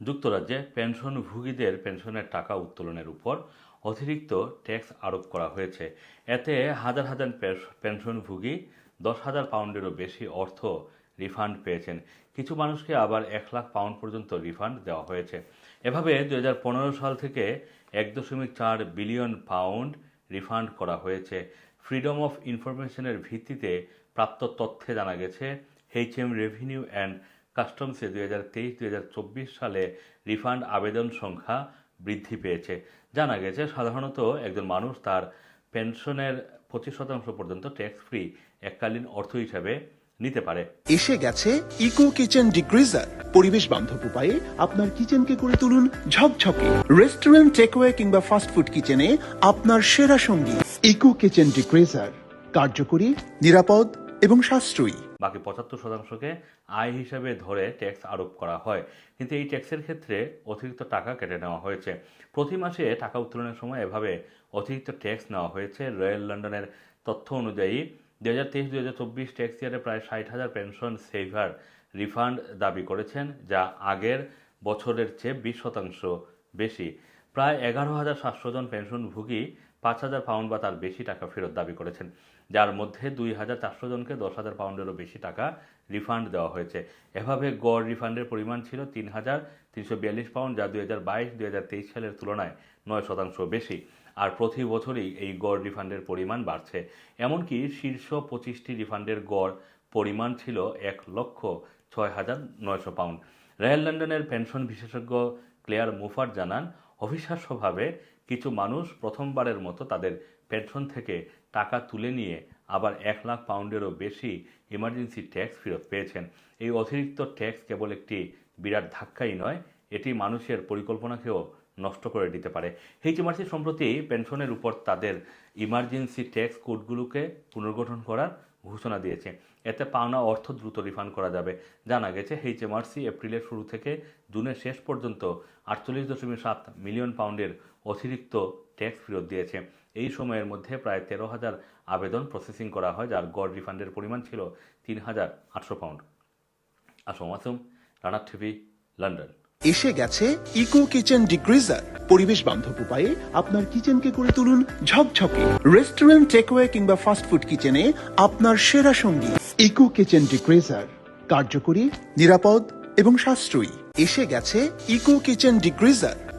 যুক্তরাজ্যে পেনশনভোগীদের পেনশনের টাকা উত্তোলনের উপর অতিরিক্ত ট্যাক্স আরোপ করা হয়েছে। এতে হাজার হাজার পেনশনভোগী দশ হাজার পাউন্ডেরও বেশি অর্থ রিফান্ড পেয়েছেন। কিছু মানুষকে আবার এক লাখ পাউন্ড পর্যন্ত রিফান্ড দেওয়া হয়েছে। এভাবে দু হাজার পনেরো সাল থেকে এক দশমিক চার বিলিয়ন পাউন্ড রিফান্ড করা হয়েছে। ফ্রিডম অফ ইনফরমেশনের ভিত্তিতে প্রাপ্ত তথ্যে জানা গেছে এইচএম রেভিনিউ অ্যান্ড কাস্টমসে দুই হাজার তেইশ হাজার চব্বিশ সালে রিফান্ড আবেদন সংখ্যা বৃদ্ধি পেয়েছে। জানা গেছে, সাধারণত একজন মানুষ তার পেনশনের পঁচিশ শতাংশ পর্যন্ত ট্যাক্স ফ্রি এককালীন অর্থ হিসাবে নিতে পারে। এসে গেছে ইকো কিচেন ডিগ্রিজার পরিবেশ বান্ধব উপায়ে আপনার কিচেনকে করে তুলুন ঝকঝকে। রেস্টুরেন্ট টেকওয়ে কিংবা ফাস্ট ফুড কিচেনে আপনার সেরা সঙ্গী। ইকো কিচেন ডিগ্রিজার কার্যকরী, নিরাপদ এবং সাশ্রয়ী। বাকি পঁচাত্তর শতাংশকে আয় হিসাবে ধরে ট্যাক্স আরোপ করা হয়। কিন্তু এই ট্যাক্সের ক্ষেত্রে অতিরিক্ত টাকা কেটে নেওয়া হয়েছে। প্রতি মাসে টাকা উত্তোলনের সময় এভাবে অতিরিক্ত ট্যাক্স নেওয়া হয়েছে। রয়্যাল লন্ডনের তথ্য অনুযায়ী দু হাজার তেইশ দু হাজার চব্বিশ ট্যাক্স ইয়ারে প্রায় ষাট হাজার পেনশন সেভার রিফান্ড দাবি করেছেন, যা আগের বছরের চেয়ে বিশ শতাংশ বেশি। প্রায় এগারো হাজার সাতশো জন পেনশনভোগী পাঁচ হাজার পাউন্ড বা তার বেশি টাকা ফেরত দাবি করেছেন। যার মধ্যে দুই হাজার চারশো জনকে দশ হাজার পাউন্ডেরও বেশি টাকা রিফান্ড দেওয়া হয়েছে। এভাবে গড় রিফান্ডের পরিমাণ ছিল তিন হাজার তিনশো বিয়াল্লিশ পাউন্ড যা দুই হাজার বাইশ, দুই হাজার তেইশ সালের তুলনায় নয় শতাংশ বেশি। আর প্রতি বছরই এই গড় রিফান্ডের পরিমাণ বাড়ছে। এমনকি শীর্ষ পঁচিশটি রিফান্ডের গড় পরিমাণ ছিল এক লক্ষ ছয় হাজার নয়শো পাউন্ড রয়্যাল লন্ডনের পেনশন বিশেষজ্ঞ ক্লেয়ার মুফার জানান, অবিশ্বাস্যভাবে কিছু মানুষ প্রথমবারের মতো তাদের পেনশন থেকে টাকা তুলে নিয়ে আবার এক লাখ পাউন্ডেরও বেশি ইমার্জেন্সি ট্যাক্স ফেরত পেয়েছেন। এই অতিরিক্ত ট্যাক্স কেবল একটি বিরাট ধাক্কাই নয়, এটি মানুষের পরিকল্পনাকেও নষ্ট করে দিতে পারে। এইচএমআরসি সম্প্রতি পেনশনের উপর তাদের ইমার্জেন্সি ট্যাক্স কোডগুলোকে পুনর্গঠন করার ঘোষণা দিয়েছে। এতে পাওনা অর্থ দ্রুত রিফান্ড করা যাবে। জানা গেছে এইচএমআরসি এপ্রিলের শুরু থেকে জুনের শেষ পর্যন্ত আটচল্লিশ দশমিক সাত মিলিয়ন পাউন্ডের অতিরিক্ত ট্যাক্স ফেরত দিয়েছে। এই সময়ের মধ্যে প্রায় তেরো হাজার আবেদন প্রসেসিং করা হয়, যার গড় রিফান্ডের পরিমাণ ছিল তিন হাজার আটশো পাউন্ড আসম আসম রানার টিভি, লন্ডন। এসে গেছে ইকো কিচেন ডিগ্রিজার পরিবেশ বান্ধব উপায়ে আপনার কিচেনকে করে তুলুন ঝকঝকে। রেস্টুরেন্ট টেকওয়ে কিংবা ফাস্ট ফুড কিচেনে আপনার সেরা সঙ্গী। ইকো কিচেন ডিগ্রিজার কার্যকরী, নিরাপদ এবং সাশ্রয়ী। এসে গেছে ইকো কিচেন ডিগ্রিজার